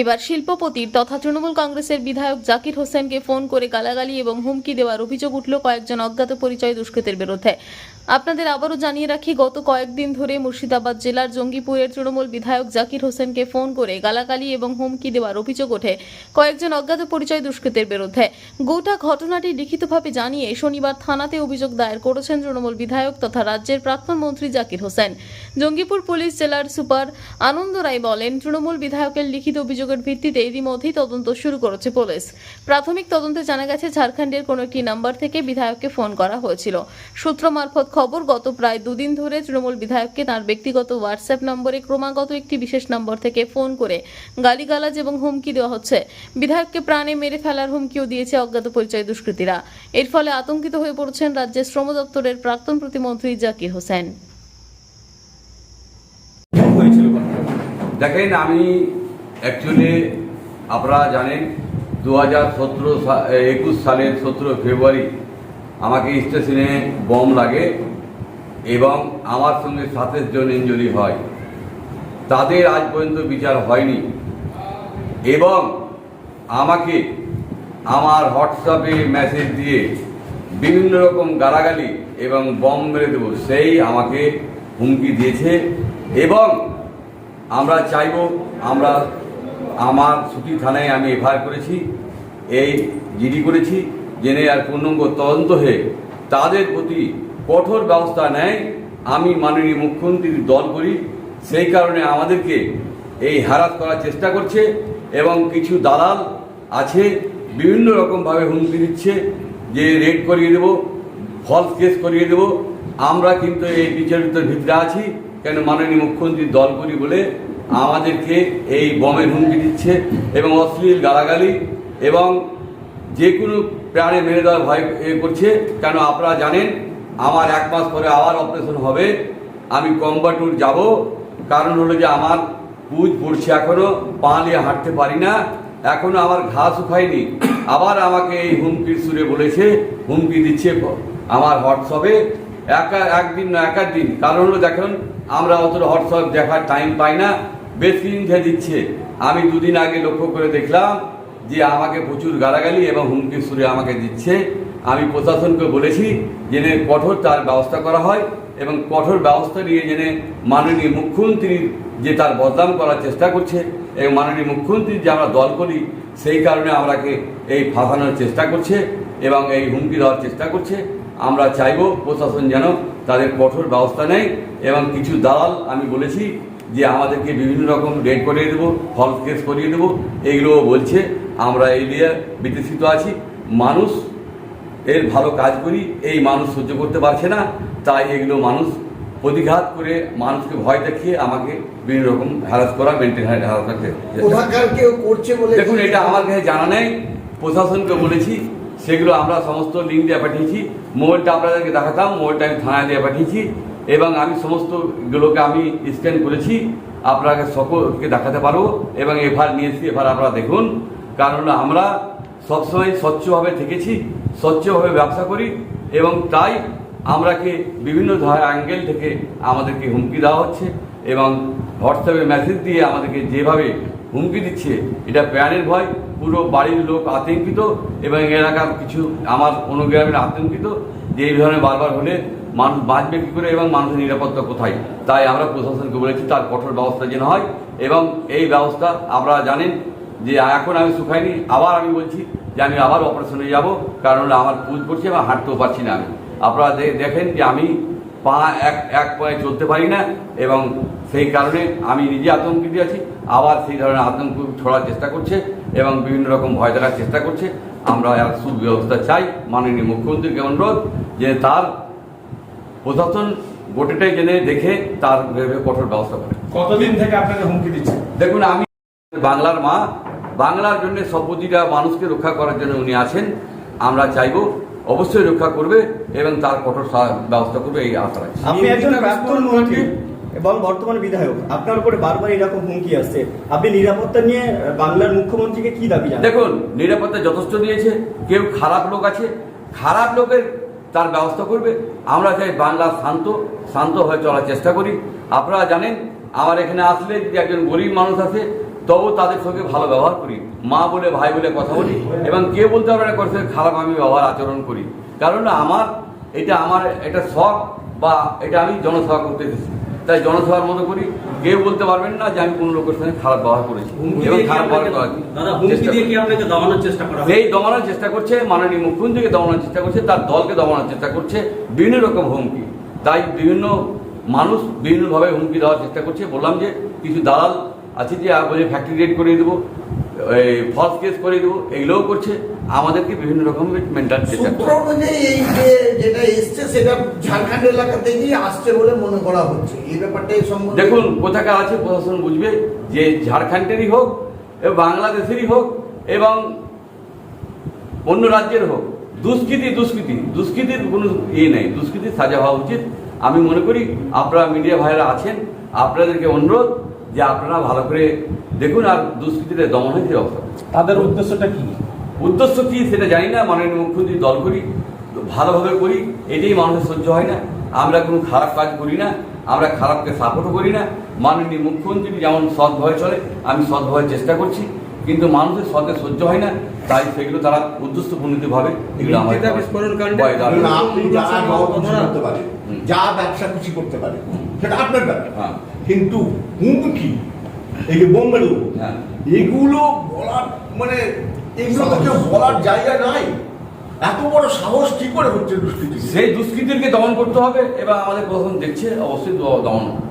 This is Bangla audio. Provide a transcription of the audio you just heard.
এবার শিল্পপতির তথা তৃণমূল কংগ্রেসের বিধায়ক জাকির হোসেনকে ফোন করে গালাগালি এবং হুমকি দেওয়ার অভিযোগ উঠল কয়েকজন অজ্ঞাত পরিচয় দুষ্কৃতের বিরুদ্ধে। আপনাদের আবারও জানিয়ে রাখি, গত কয়েকদিন ধরে মুর্শিদাবাদ জেলার জঙ্গিপুরের তৃণমূল বিধায়ক জাকির হোসেনকে ফোন করে গালাগালি এবং হুমকি দেওয়ার অভিযোগ ওঠে কয়েকজন অজ্ঞাত পরিচয় দুষ্কৃতের বিরুদ্ধে। গোটা ঘটনাটি লিখিতভাবে জানিয়ে শনিবার থানাতে অভিযোগ দায়ের করেছেন তৃণমূল বিধায়ক তথা রাজ্যের প্রাক্তন মন্ত্রী জাকির হোসেন। জঙ্গিপুর পুলিশ জেলার সুপার আনন্দ রায় বলেন, তৃণমূল বিধায়কের লিখিত অভিযোগের ভিত্তিতে ইতিমধ্যেই তদন্ত শুরু করেছে পুলিশ। প্রাথমিক তদন্তে জানা গেছে, ঝাড়খণ্ডের কোনো একটি নাম্বার থেকে বিধায়ককে ফোন করা হয়েছিল। সূত্র মারফত খবর, গত প্রায় দুদিন ধরে তৃণমূল বিধায়ককে তার ব্যক্তিগত হোয়াটসঅ্যাপ নম্বরে ক্রমাগত একটি বিশেষ নম্বর থেকে ফোন করে গালিগালাজ এবং হুমকি দেওয়া হচ্ছে। বিধায়ককে প্রাণে মেরে ফেলার হুমকিও দিয়েছে অজ্ঞাত পরিচয় দুষ্কৃতীরা। এর ফলে আতঙ্কিত হয়ে পড়ছেন রাজ্যের শ্রম দপ্তরের প্রাক্তন প্রতিমন্ত্রী জাকির হোসেন। দেখেন, আমি অ্যাকচুয়ালি আপনারা জানেন দু হাজার সতেরো একুশ সালের সতেরো ফেব্রুয়ারি আমাকে স্টেশনে বম লাগে এবং আমার সঙ্গে সাতাশ জন ইঞ্জুরি হয়। তাদের আজ পর্যন্ত বিচার হয়নি। এবং আমাকে আমার হোয়াটসঅ্যাপে মেসেজ দিয়ে বিভিন্ন রকম গালাগালি এবং বম মেরে দেবো, সেই আমাকে হুমকি দিয়েছে এবং আমরা চাইব, আমরা আমার ছুটি থানায় আমি এফআইআর করেছি, এই জিডি করেছি, জেনে আর পূর্ণাঙ্গ তদন্ত হয়ে তাদের প্রতি কঠোর ব্যবস্থা নেয়, আমি মাননীয় মুখ্যমন্ত্রীর দল করি, সেই কারণে আমাদেরকে এই হারাত করার চেষ্টা করছে এবং কিছু দালাল আছে, বিভিন্ন রকমভাবে হুমকি দিচ্ছে যে রেড করিয়ে দেবো ফলস কেস করিয়ে দেবো, আমরা কিন্তু এই বিচারিত ভিতরে আছি, কেন মাননীয় মুখ্যমন্ত্রী দল করি বলে আমাদেরকে এই বমের হুমকি দিচ্ছে এবং অশ্লীল গালাগালি এবং যে কোনো প্রাণে মেরে দেওয়ার ভয় করছে। কেন আপনারা জানেন, আমার এক মাস পরে আবার অপারেশন হবে। আমি কম্বাটুর যাব। কারণ হলো যে আমার পুজ পড়ছে এখনও পা নিয়ে হাঁটতে পারি না। এখনও আমার ঘা শুকায়নি। আবার আমাকে এই হুমকির সুরে বলেছে, হুমকি দিচ্ছে আমার হোয়াটসঅ্যাপে। একা একদিন না একার দিন। কারণ হলো দেখুন, আমরা অতটা হোয়াটসঅ্যাপ দেখার টাইম পাই না। বেশ দিন দিচ্ছে। আমি দুদিন আগে লক্ষ্য করে দেখলাম যে আমাকে প্রচুর গালাগালি এবং হুমকি সুরে আমাকে দিচ্ছে। আমি প্রশাসনকে বলেছি জেনে কঠোর তার ব্যবস্থা করা হয় এবং কঠোর ব্যবস্থা নিয়ে জেনে মাননীয় মুখ্যমন্ত্রীর যে তার বদনাম করার চেষ্টা করছে এবং মাননীয় মুখ্যমন্ত্রীর যে আমরা দল করি, সেই কারণে আমরাকে এই ফাঁসানোর চেষ্টা করছে এবং এই হুমকি দেওয়ার চেষ্টা করছে। আমরা চাইব প্রশাসন যেন তাদের কঠোর ব্যবস্থা নেয় এবং কিছু দালাল আমি বলেছি যে আমাদেরকে বিভিন্ন রকম রেড করিয়ে দেবো ফলস কেস করিয়ে দেবো এইগুলোও বলছে আমরা এই নিয়ে বিতৃষিত আছি। মানুষ এর ভালো কাজ করি এই মানুষ সহ্য করতে পারছে না তাই এগুলো মানুষ প্রতিঘাত করে মানুষকে ভয় দেখিয়ে আমাকে বিভিন্ন রকম হ্যারাস করা মেনটেন হ্যারাস করতে কেউ করছে বলে দেখুন এটা আমার কাছে জানা নেই প্রশাসনকে বলেছি সেগুলো আমরা সমস্ত লিঙ্ক দিয়ে পাঠিয়েছি। মোবাইলটা আপনাদেরকে দেখাতাম, মোবাইলটা আমি থানায় দিয়ে পাঠিয়েছি। এবং আমি সমস্তগুলোকে আমি স্ক্যান করেছি। আপনাকে সকলকে দেখাতে পারব এবং এফআর নিয়েছি এফআর আপনারা দেখুন। কারণ আমরা সবসময় স্বচ্ছভাবে থেকেছি, স্বচ্ছভাবে ব্যবসা করি এবং তাই আমরাকে বিভিন্ন অ্যাঙ্গেল থেকে আমাদেরকে হুমকি দেওয়া হচ্ছে এবং হোয়াটসঅ্যাপে মেসেজ দিয়ে আমাদেরকে যেভাবে হুমকি দিচ্ছে, এটা প্রাণের ভয়। পুরো বাড়ির লোক আতঙ্কিত এবং এলাকার কিছু আমার অনুগ্রামের আতঙ্কিত যে এই ধরনের বারবার হলে মানুষ বাঁচবে কী করে এবং মানুষের নিরাপত্তা কোথায়? তাই আমরা প্রশাসনকে বলেছি তার কঠোর ব্যবস্থা যেন হয় এবং এই ব্যবস্থা আপনারা জানেন যে এখন আমি শুকাইনি আবার আমি বলছি যে আমি আবার অপারেশনে যাব, কারণ আমার পুজ পড়ছে এবং হাঁটতেও পারছি না আমি। আপনারা দেখেন যে আমি পা এক এক পায়ে চলতে পারি না এবং সেই কারণে আমি নিজে আতঙ্কিত আছি। আবার সেই ধরনের আতঙ্ক ছড়ার চেষ্টা করছে এবং বিভিন্ন রকম ভয় দেখার চেষ্টা করছে। আমরা এক সুব্যবস্থা চাই। মাননীয় মুখ্যমন্ত্রীকে অনুরোধ যে তার প্রশাসন গোটেটাই জেনে দেখে তার ভেবে কঠোর ব্যবস্থা করে। কতদিন থেকে আপনাকে হুমকি দিচ্ছে? দেখুন আমি বাংলার মা। বাংলার জন্য সব মানুষকে রক্ষা করার জন্য উনি আছেন। আমরা চাইব অবশ্যই রক্ষা করবে এবং তার কঠোর ব্যবস্থা করবে এই আশা রাখছি। এবং বর্তমান বিধায়ক, আপনার উপরে বারবার এরকম হুমকি আসছে। আপনি নিরাপত্তা নিয়ে বাংলার মুখ্যমন্ত্রীকে কি দাবি জানান? দেখুন, নিরাপত্তা যথেষ্ট দিয়েছে, কেউ খারাপ লোক আছে, খারাপ লোকের তার ব্যবস্থা করবে। আমরা চাই বাংলা শান্ত শান্ত হয়ে চলার চেষ্টা করি। আপনারা জানেন আমার এখানে আসলে যদি একজন গরিব মানুষ আছে তবু তাদের সঙ্গে ভালো ব্যবহার করি। মা বলে, ভাই বলে কথা বলি, এবং কে বলতে পারবে না, করছে, খারাপ আমি ব্যবহার আচরণ করি। কারণ আমার, এটা আমার, এটা শখ, বা এটা আমি জনসভা করতে এসেছি। তাই জনসভার মতো করি। কেউ বলতে পারবেন না যে আমি কোনো লোকের সঙ্গে খারাপ ব্যবহার করেছি। এবং খারাপ ব্যবহার করি। দমানোর চেষ্টা সেই দমানোর চেষ্টা করছে মাননীয় মুখ্যমন্ত্রীকে দমানোর চেষ্টা করছে তার দলকে দমানোর চেষ্টা করছে বিভিন্ন রকম হুমকি। তাই বিভিন্ন মানুষ বিভিন্নভাবে হুমকি দেওয়ার চেষ্টা করছে। বললাম যে কিছু দালাল আছে যে বলে ফ্যাক্টরি রেড করে দেবো। ফলস কেস করে দেবো এগুলোও করছে। আমাদেরকে বিভিন্ন রকমের মেন্টাল সূত্র অনুযায়ী এই যে যেটা এসছে সেটা ঝাড়খণ্ড এলাকা থেকেই আসছে বলে মনে করা হচ্ছে। এই ব্যাপারটা এই সম্বন্ধে দেখুন কোথাকার আছে প্রশাসন বুঝবে। যে ঝাড়খণ্ডেরই হোক বাংলাদেশেরই হোক এবং অন্য রাজ্যের হোক। দুষ্কৃতি দুষ্কৃতি। দুষ্কৃতির কোনো ইয়ে নেই। দুষ্কৃতির সাজা হওয়া উচিত। আমি মনে করি আপনারা মিডিয়া ভাইরা আছেন আপনাদেরকে অনুরোধ যে আপনারা ভালো করে দেখুন আর দুষ্কৃতিতে দমন হয়েছে অবস্থা। তাদের উদ্দেশ্যটা কি? উদ্দেশ্য কি সেটা জানি না মাননীয় মুখ্যমন্ত্রী দল করি ভালোভাবে করি এটাই মানুষের সহ্য হয় না। আমরা কোনো খারাপ কাজ করি না আমরা খারাপকে সাপোর্টও করি না। মাননীয় মুখ্যমন্ত্রী যেমন সৎভাবে চলে আমি সৎভাবে চেষ্টা করছি কিন্তু মানুষের সতে সহ্য হয় না তাই সেগুলো তারা উদ্দেশ্যপূর্ণিতভাবে এগুলো আমার মৃত্তিকা বিস্ফোরণ কাণ্ডে ভয় দাঁড়ায়। না, আপনি যা খাওয়া খুশি করতে পারে। হুম। যা ব্যবসা খুশি করতে পারে। সেটা আপনার ব্যাপার। হ্যাঁ। কিন্তু হুমকি এই যে বোম হ্যাঁ। এগুলো বলার মানে এগুলো তো কেউ বলার জায়গা নাই। এত বড় সাহস কি করে হচ্ছে দুষ্কৃতি সেই দুষ্কৃতিকে দমন করতে হবে। এবার আমাদের প্রথম দেখছে অবশ্যই দমন হবে।